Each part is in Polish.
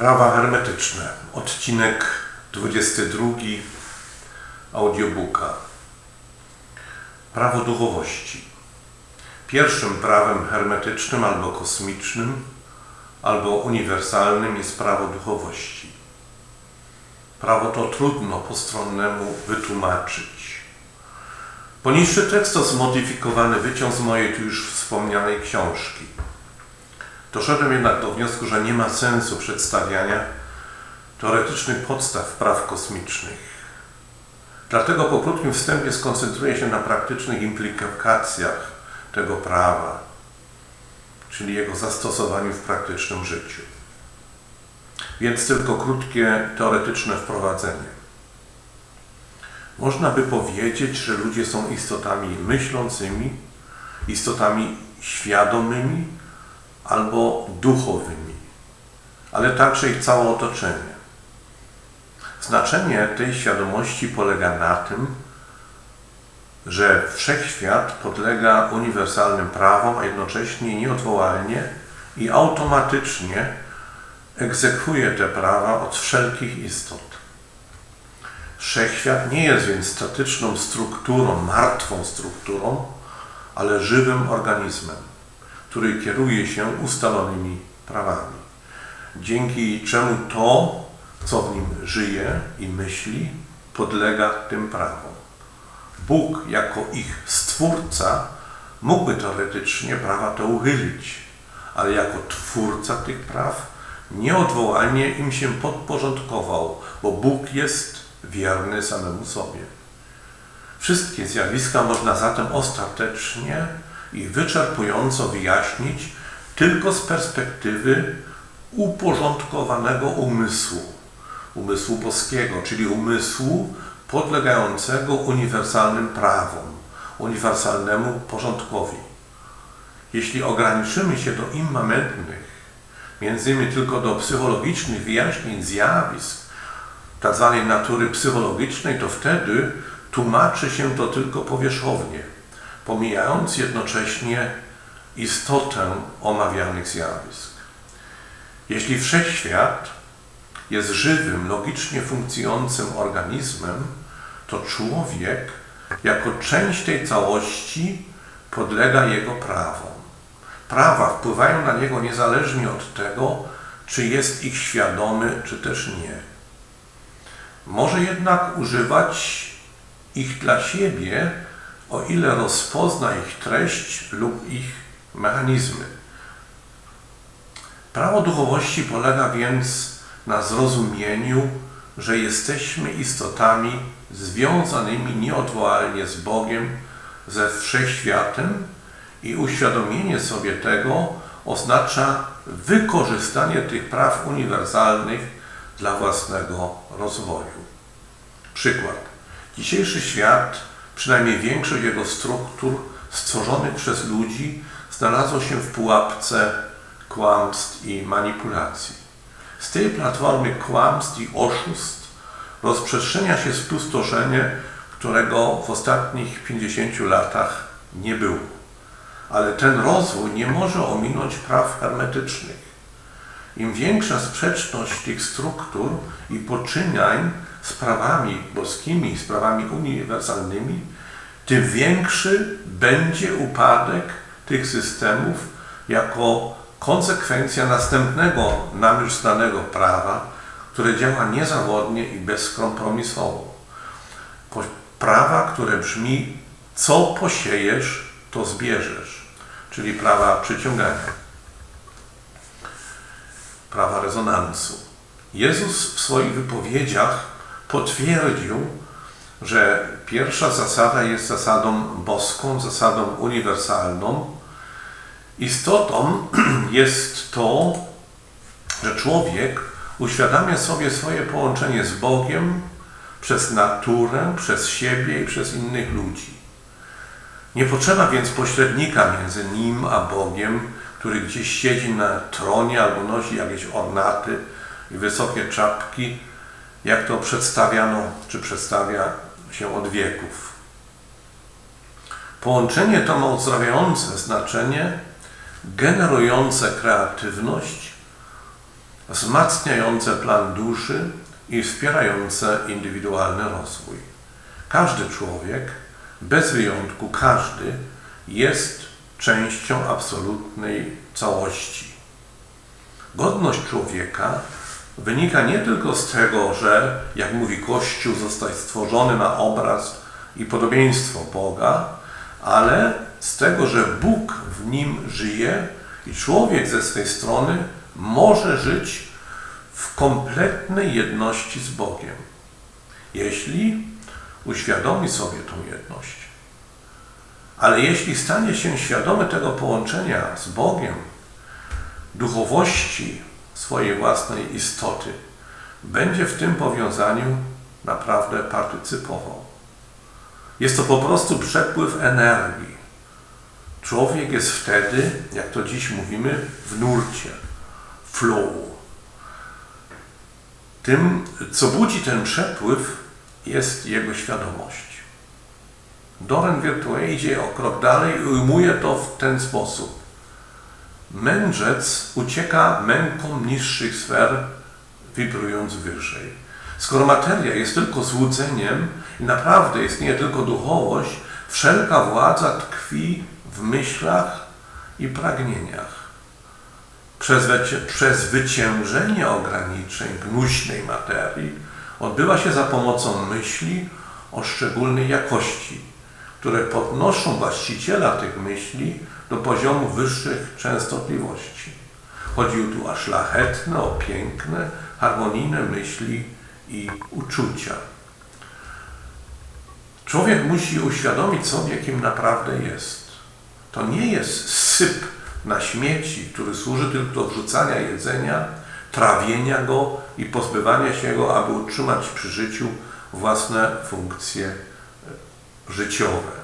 Prawa hermetyczne, odcinek 22 audiobooka. Prawo duchowości. Pierwszym prawem hermetycznym albo kosmicznym, albo uniwersalnym jest prawo duchowości. Prawo to trudno postronnemu wytłumaczyć. Poniższy tekst to zmodyfikowany wyciąg z mojej tu już wspomnianej książki. Doszedłem jednak do wniosku, że nie ma sensu przedstawiania teoretycznych podstaw praw kosmicznych. Dlatego po krótkim wstępie skoncentruję się na praktycznych implikacjach tego prawa, czyli jego zastosowaniu w praktycznym życiu. Więc tylko krótkie teoretyczne wprowadzenie. Można by powiedzieć, że ludzie są istotami myślącymi, istotami świadomymi, albo duchowymi, ale także ich całe otoczenie. Znaczenie tej świadomości polega na tym, że wszechświat podlega uniwersalnym prawom, a jednocześnie nieodwołalnie i automatycznie egzekwuje te prawa od wszelkich istot. Wszechświat nie jest więc statyczną strukturą, martwą strukturą, ale żywym organizmem który kieruje się ustalonymi prawami. Dzięki czemu to, co w nim żyje i myśli, podlega tym prawom. Bóg jako ich stwórca mógłby teoretycznie prawa to uchylić, ale jako twórca tych praw nieodwołalnie im się podporządkował, bo Bóg jest wierny samemu sobie. Wszystkie zjawiska można zatem ostatecznie i wyczerpująco wyjaśnić tylko z perspektywy uporządkowanego umysłu, umysłu boskiego, czyli umysłu podlegającego uniwersalnym prawom, uniwersalnemu porządkowi. Jeśli ograniczymy się do immamentnych, między innymi tylko do psychologicznych wyjaśnień zjawisk, tzw. Tak natury psychologicznej, to wtedy tłumaczy się to tylko powierzchownie pomijając jednocześnie istotę omawianych zjawisk. Jeśli wszechświat jest żywym, logicznie funkcjonującym organizmem, to człowiek jako część tej całości podlega jego prawom. Prawa wpływają na niego niezależnie od tego, czy jest ich świadomy, czy też nie. Może jednak używać ich dla siebie, o ile rozpozna ich treść lub ich mechanizmy. Prawo duchowości polega więc na zrozumieniu, że jesteśmy istotami związanymi nieodwołalnie z Bogiem, ze wszechświatem i uświadomienie sobie tego oznacza wykorzystanie tych praw uniwersalnych dla własnego rozwoju. Przykład. Dzisiejszy świat przynajmniej większość jego struktur stworzonych przez ludzi znalazło się w pułapce kłamstw i manipulacji. Z tej platformy kłamstw i oszustw rozprzestrzenia się spustoszenie, którego w ostatnich 50 latach nie było. Ale ten rozwój nie może ominąć praw hermetycznych. Im większa sprzeczność tych struktur i poczynań z prawami boskimi, z prawami uniwersalnymi, tym większy będzie upadek tych systemów jako konsekwencja następnego nam już znanego prawa, które działa niezawodnie i bezkompromisowo. Prawa, które brzmi, co posiejesz, to zbierzesz, czyli prawa przyciągania, prawa rezonansu. Jezus w swoich wypowiedziach potwierdził, że pierwsza zasada jest zasadą boską, zasadą uniwersalną. Istotą jest to, że człowiek uświadamia sobie swoje połączenie z Bogiem przez naturę, przez siebie i przez innych ludzi. Nie potrzeba więc pośrednika między nim a Bogiem, który gdzieś siedzi na tronie albo nosi jakieś ornaty i wysokie czapki, jak to przedstawiano czy przedstawia się od wieków. Połączenie to ma uzdrawiające znaczenie, generujące kreatywność, wzmacniające plan duszy i wspierające indywidualny rozwój. Każdy człowiek, bez wyjątku każdy, jest częścią absolutnej całości. Godność człowieka wynika nie tylko z tego, że, jak mówi Kościół, został stworzony na obraz i podobieństwo Boga, ale z tego, że Bóg w nim żyje i człowiek ze swej strony może żyć w kompletnej jedności z Bogiem, jeśli uświadomi sobie tą jedność. Ale jeśli stanie się świadomy tego połączenia z Bogiem, duchowości swojej własnej istoty, będzie w tym powiązaniu naprawdę partycypował. Jest to po prostu przepływ energii. Człowiek jest wtedy, jak to dziś mówimy, w nurcie, flow. Tym, co budzi ten przepływ, jest jego świadomość. Doren Virtue idzie o krok dalej i ujmuje to w ten sposób. Mędrzec ucieka męką niższych sfer, wibrując wyżej. Skoro materia jest tylko złudzeniem i naprawdę istnieje tylko duchowość, wszelka władza tkwi w myślach i pragnieniach. Przez, przez wyciężenie ograniczeń gnuśnej materii odbywa się za pomocą myśli o szczególnej jakości, które podnoszą właściciela tych myśli do poziomu wyższych częstotliwości. Chodzi tu o szlachetne, o piękne, harmonijne myśli i uczucia. Człowiek musi uświadomić sobie, kim naprawdę jest. To nie jest syp na śmieci, który służy tylko do wrzucania jedzenia, trawienia go i pozbywania się go, aby utrzymać przy życiu własne funkcje życiowe.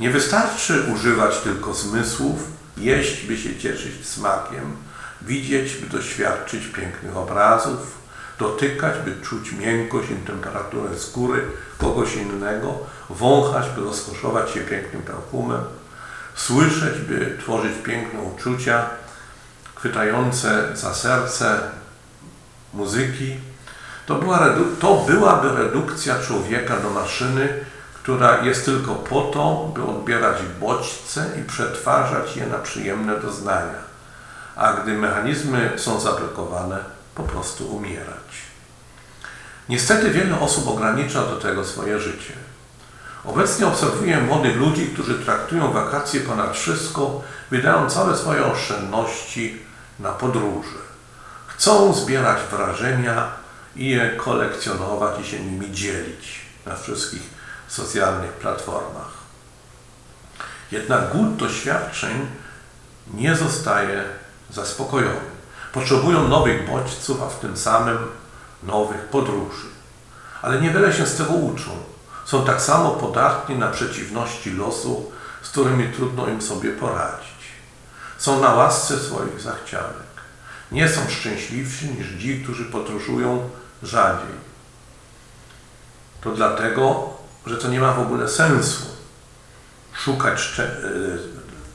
Nie wystarczy używać tylko zmysłów, jeść, by się cieszyć smakiem, widzieć, by doświadczyć pięknych obrazów, dotykać, by czuć miękkość i temperaturę skóry kogoś innego, wąchać, by rozkoszować się pięknym perfumem, słyszeć, by tworzyć piękne uczucia, chwytające za serce muzyki. To, była, to byłaby redukcja człowieka do maszyny, która jest tylko po to, by odbierać bodźce i przetwarzać je na przyjemne doznania. A gdy mechanizmy są zablokowane, po prostu umierać. Niestety wiele osób ogranicza do tego swoje życie. Obecnie obserwuję młodych ludzi, którzy traktują wakacje ponad wszystko, wydają całe swoje oszczędności na podróże. Chcą zbierać wrażenia i je kolekcjonować i się nimi dzielić na wszystkich socjalnych platformach. Jednak głód doświadczeń nie zostaje zaspokojony. Potrzebują nowych bodźców, a w tym samym nowych podróży. Ale niewiele się z tego uczą. Są tak samo podatni na przeciwności losu, z którymi trudno im sobie poradzić. Są na łasce swoich zachcianek. Nie są szczęśliwsi niż ci, którzy podróżują rzadziej. To dlatego, że to nie ma w ogóle sensu szukać, e,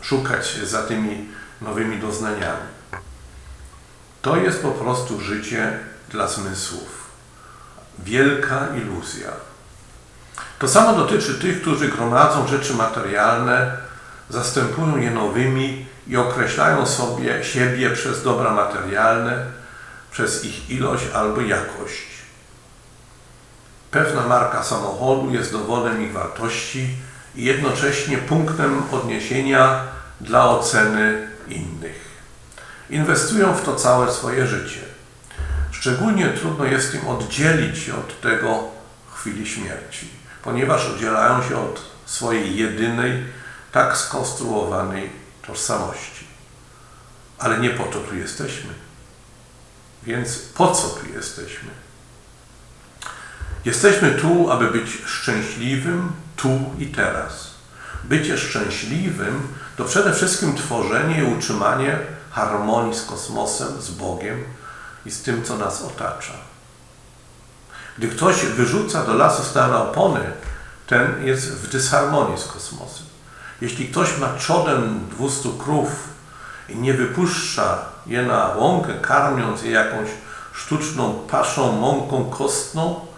szukać za tymi nowymi doznaniami. To jest po prostu życie dla zmysłów. Wielka iluzja. To samo dotyczy tych, którzy gromadzą rzeczy materialne, zastępują je nowymi i określają sobie siebie przez dobra materialne, przez ich ilość albo jakość. Pewna marka samochodu jest dowodem ich wartości i jednocześnie punktem odniesienia dla oceny innych. Inwestują w to całe swoje życie. Szczególnie trudno jest im oddzielić od tego chwili śmierci, ponieważ oddzielają się od swojej jedynej, tak skonstruowanej tożsamości. Ale nie po to tu jesteśmy. Więc po co tu jesteśmy? Jesteśmy tu, aby być szczęśliwym tu i teraz. Bycie szczęśliwym to przede wszystkim tworzenie i utrzymanie harmonii z kosmosem, z Bogiem i z tym, co nas otacza. Gdy ktoś wyrzuca do lasu stare opony, ten jest w dysharmonii z kosmosem. Jeśli ktoś ma trzodem 200 krów i nie wypuszcza je na łąkę, karmiąc je jakąś sztuczną paszą, mąką kostną,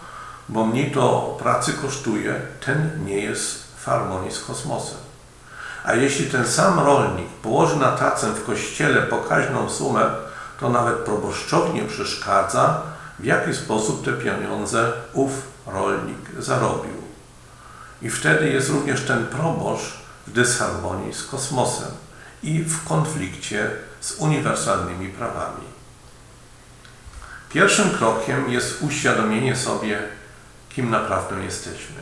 bo mniej to pracy kosztuje, ten nie jest w harmonii z kosmosem. A jeśli ten sam rolnik położy na tacę w kościele pokaźną sumę, to nawet proboszczowi nie przeszkadza, w jaki sposób te pieniądze ów rolnik zarobił. I wtedy jest również ten proboszcz w dysharmonii z kosmosem i w konflikcie z uniwersalnymi prawami. Pierwszym krokiem jest uświadomienie sobie, kim naprawdę jesteśmy.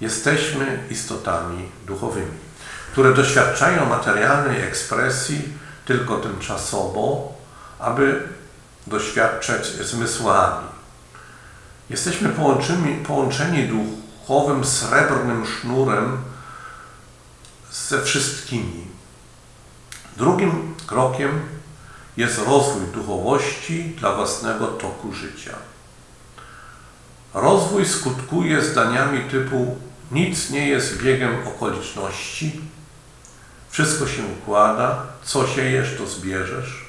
Jesteśmy istotami duchowymi, które doświadczają materialnej ekspresji tylko tymczasowo, aby doświadczać zmysłami. Jesteśmy połączeni, połączeni duchowym srebrnym sznurem ze wszystkimi. Drugim krokiem jest rozwój duchowości dla własnego toku życia. Rozwój skutkuje zdaniami typu nic nie jest biegiem okoliczności, wszystko się układa, co siejesz, to zbierzesz.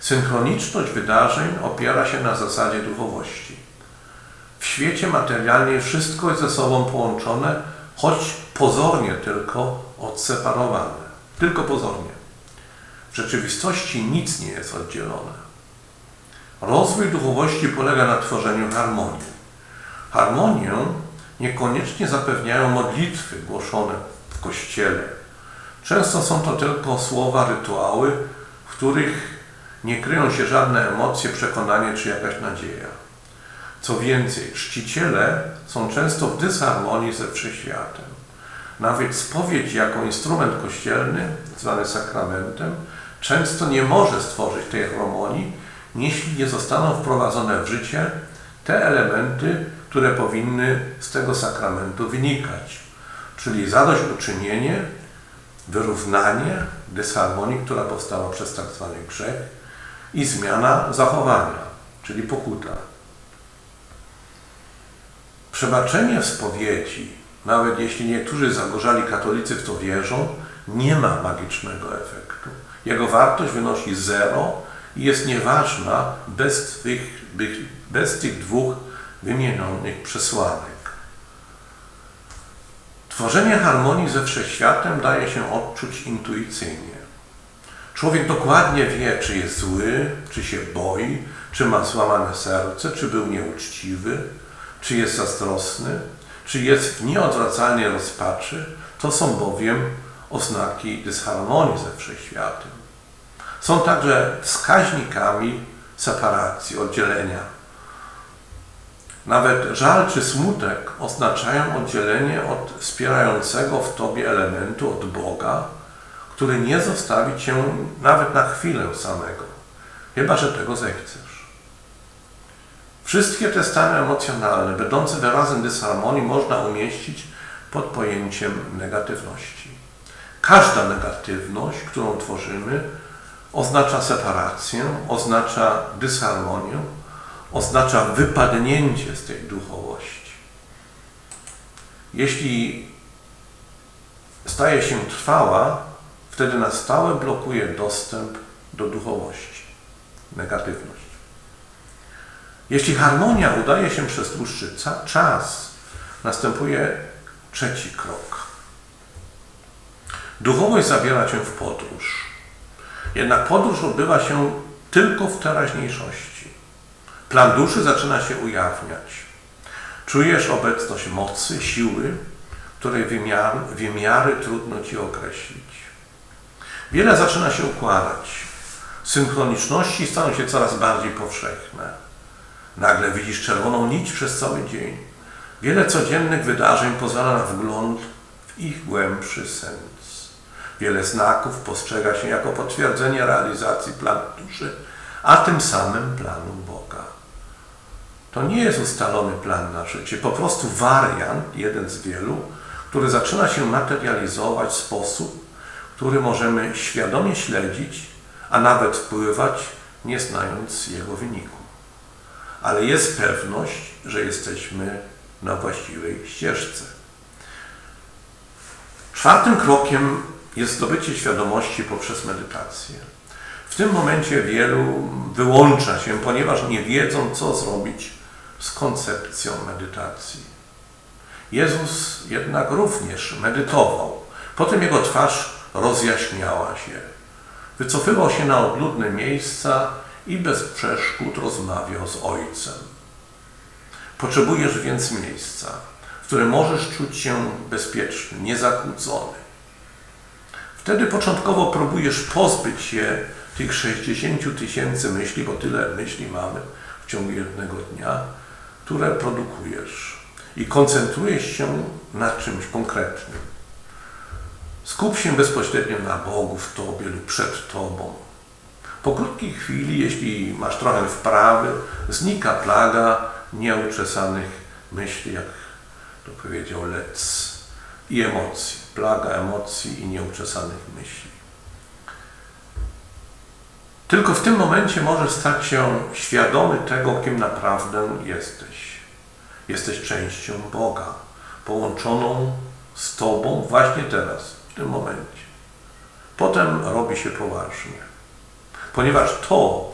Synchroniczność wydarzeń opiera się na zasadzie duchowości. W świecie materialnie wszystko jest ze sobą połączone, choć pozornie tylko odseparowane. Tylko pozornie. W rzeczywistości nic nie jest oddzielone. Rozwój duchowości polega na tworzeniu harmonii. Harmonię niekoniecznie zapewniają modlitwy głoszone w kościele. Często są to tylko słowa, rytuały, w których nie kryją się żadne emocje, przekonanie czy jakaś nadzieja. Co więcej, czciciele są często w dysharmonii ze wszechświatem. Nawet spowiedź jako instrument kościelny, zwany sakramentem, często nie może stworzyć tej harmonii, jeśli nie zostaną wprowadzone w życie te elementy, które powinny z tego sakramentu wynikać, czyli zadośćuczynienie, wyrównanie dysharmonii, która powstała przez tak zwany grzech i zmiana zachowania, czyli pokuta. Przebaczenie w spowiedzi, nawet jeśli niektórzy zagorzali katolicy w to wierzą, nie ma magicznego efektu. Jego wartość wynosi zero jest nieważna bez tych, bez tych dwóch wymienionych przesłanek. Tworzenie harmonii ze wszechświatem daje się odczuć intuicyjnie. Człowiek dokładnie wie, czy jest zły, czy się boi, czy ma złamane serce, czy był nieuczciwy, czy jest zazdrosny, czy jest w nieodwracalnej rozpaczy. To są bowiem oznaki dysharmonii ze wszechświatem. Są także wskaźnikami separacji, oddzielenia. Nawet żal czy smutek oznaczają oddzielenie od wspierającego w tobie elementu od Boga, który nie zostawi cię nawet na chwilę samego, chyba że tego zechcesz. Wszystkie te stany emocjonalne, będące wyrazem dysharmonii, można umieścić pod pojęciem negatywności. Każda negatywność, którą tworzymy, oznacza separację, oznacza dysharmonię, oznacza wypadnięcie z tej duchowości. Jeśli staje się trwała, wtedy na stałe blokuje dostęp do duchowości, negatywność. Jeśli harmonia udaje się przez dłuższy czas, następuje trzeci krok. Duchowość zabiera cię w podróż. Jednak podróż odbywa się tylko w teraźniejszości. Plan duszy zaczyna się ujawniać. Czujesz obecność mocy, siły, której wymiar, wymiary trudno ci określić. Wiele zaczyna się układać. Synchroniczności staną się coraz bardziej powszechne. Nagle widzisz czerwoną nić przez cały dzień. Wiele codziennych wydarzeń pozwala na wgląd w ich głębszy sens. Wiele znaków postrzega się jako potwierdzenie realizacji planu duszy, a tym samym planu Boga. To nie jest ustalony plan na życie, po prostu wariant, jeden z wielu, który zaczyna się materializować w sposób, który możemy świadomie śledzić, a nawet wpływać, nie znając jego wyniku. Ale jest pewność, że jesteśmy na właściwej ścieżce. Czwartym krokiem jest zdobycie świadomości poprzez medytację. W tym momencie wielu wyłącza się, ponieważ nie wiedzą, co zrobić z koncepcją medytacji. Jezus jednak również medytował. Potem jego twarz rozjaśniała się. Wycofywał się na odludne miejsca i bez przeszkód rozmawiał z Ojcem. Potrzebujesz więc miejsca, w którym możesz czuć się bezpieczny, niezakłócony. Wtedy początkowo próbujesz pozbyć się tych 60 tysięcy myśli, bo tyle myśli mamy w ciągu jednego dnia, które produkujesz i koncentrujesz się na czymś konkretnym. Skup się bezpośrednio na Bogu w Tobie lub przed Tobą. Po krótkiej chwili, jeśli masz trochę wprawy, znika plaga nieuczesanych myśli, jak to powiedział Lec, i emocji. Plaga emocji i nieuczesanych myśli. Tylko w tym momencie możesz stać się świadomy tego, kim naprawdę jesteś. Jesteś częścią Boga, połączoną z Tobą właśnie teraz, w tym momencie. Potem robi się poważnie. Ponieważ to,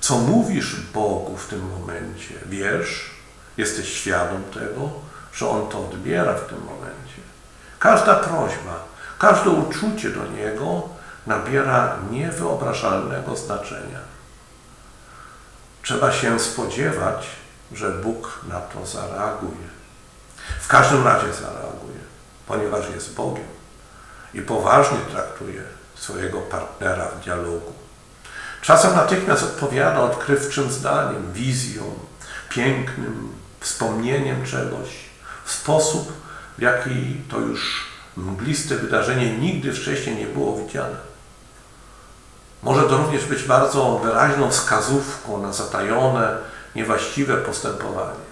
co mówisz Bogu w tym momencie, wiesz, jesteś świadom tego, że On to odbiera w tym momencie. Każda prośba, każde uczucie do Niego nabiera niewyobrażalnego znaczenia. Trzeba się spodziewać, że Bóg na to zareaguje. W każdym razie zareaguje, ponieważ jest Bogiem i poważnie traktuje swojego partnera w dialogu. Czasem natychmiast odpowiada odkrywczym zdaniem, wizją, pięknym wspomnieniem czegoś w sposób, w jaki to już mgliste wydarzenie nigdy wcześniej nie było widziane. Może to również być bardzo wyraźną wskazówką na zatajone, niewłaściwe postępowanie.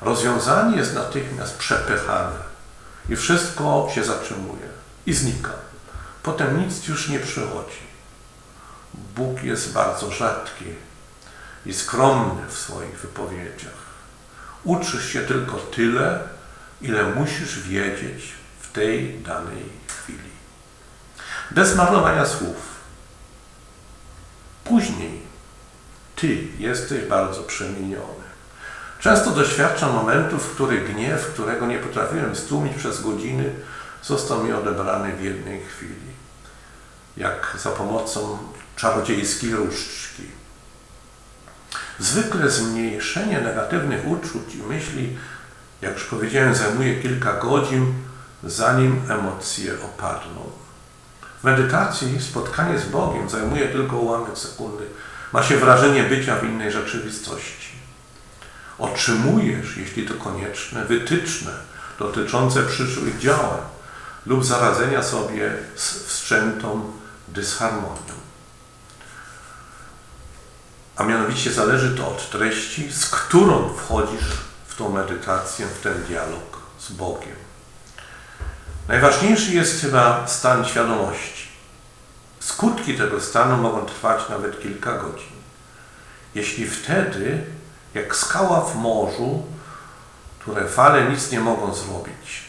Rozwiązanie jest natychmiast przepychane i wszystko się zatrzymuje i znika. Potem nic już nie przychodzi. Bóg jest bardzo rzadki i skromny w swoich wypowiedziach. Uczysz się tylko tyle, ile musisz wiedzieć w tej danej chwili. Bez marnowania słów. Później Ty jesteś bardzo przemieniony. Często doświadczam momentów, w których gniew, którego nie potrafiłem stłumić przez godziny, został mi odebrany w jednej chwili. Jak za pomocą czarodziejskiej różdżki. Zwykle zmniejszenie negatywnych uczuć i myśli, jak już powiedziałem, zajmuje kilka godzin, zanim emocje opadną. W medytacji spotkanie z Bogiem zajmuje tylko ułamek sekundy. Ma się wrażenie bycia w innej rzeczywistości. Otrzymujesz, jeśli to konieczne, wytyczne dotyczące przyszłych działań lub zaradzenia sobie z wstrzętą dysharmonią. A mianowicie zależy to od treści, z którą wchodzisz w tą medytację, w ten dialog z Bogiem. Najważniejszy jest chyba stan świadomości. Skutki tego stanu mogą trwać nawet kilka godzin. Jeśli wtedy, jak skała w morzu, które fale nic nie mogą zrobić,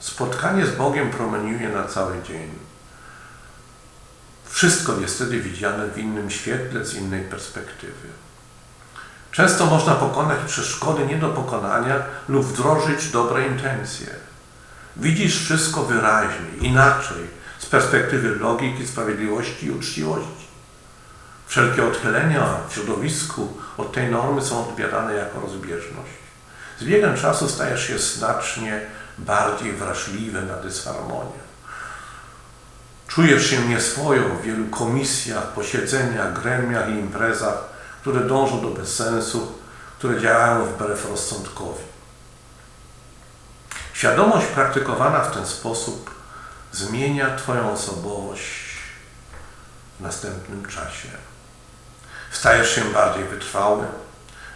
spotkanie z Bogiem promeniuje na cały dzień. Wszystko jest wtedy widziane w innym świetle, z innej perspektywy. Często można pokonać przeszkody nie do pokonania lub wdrożyć dobre intencje. Widzisz wszystko wyraźnie, inaczej, z perspektywy logiki, sprawiedliwości i uczciwości. Wszelkie odchylenia w środowisku od tej normy są odbierane jako rozbieżność. Z biegiem czasu stajesz się znacznie bardziej wrażliwy na dysharmonię. Czujesz się nieswojo w wielu komisjach, posiedzeniach, gremiach i imprezach, które dążą do bezsensu, które działają wbrew rozsądkowi. Świadomość praktykowana w ten sposób zmienia Twoją osobowość w następnym czasie. Stajesz się bardziej wytrwały,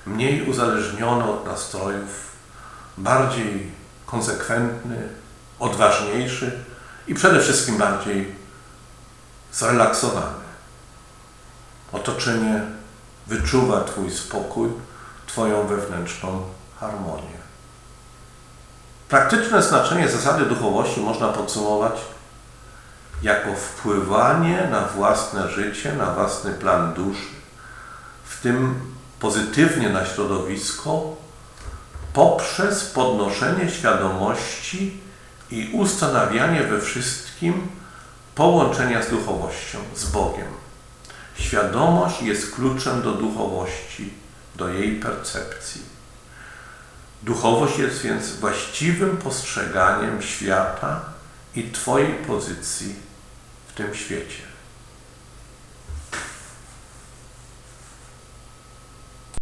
mniej uzależniony od nastrojów, bardziej konsekwentny, odważniejszy i przede wszystkim bardziej zrelaksowany. Otoczenie wyczuwa Twój spokój, Twoją wewnętrzną harmonię. Praktyczne znaczenie zasady duchowości można podsumować jako wpływanie na własne życie, na własny plan duszy, w tym pozytywnie na środowisko, poprzez podnoszenie świadomości i ustanawianie we wszystkim połączenia z duchowością, z Bogiem. Świadomość jest kluczem do duchowości, do jej percepcji. Duchowość jest więc właściwym postrzeganiem świata i Twojej pozycji w tym świecie.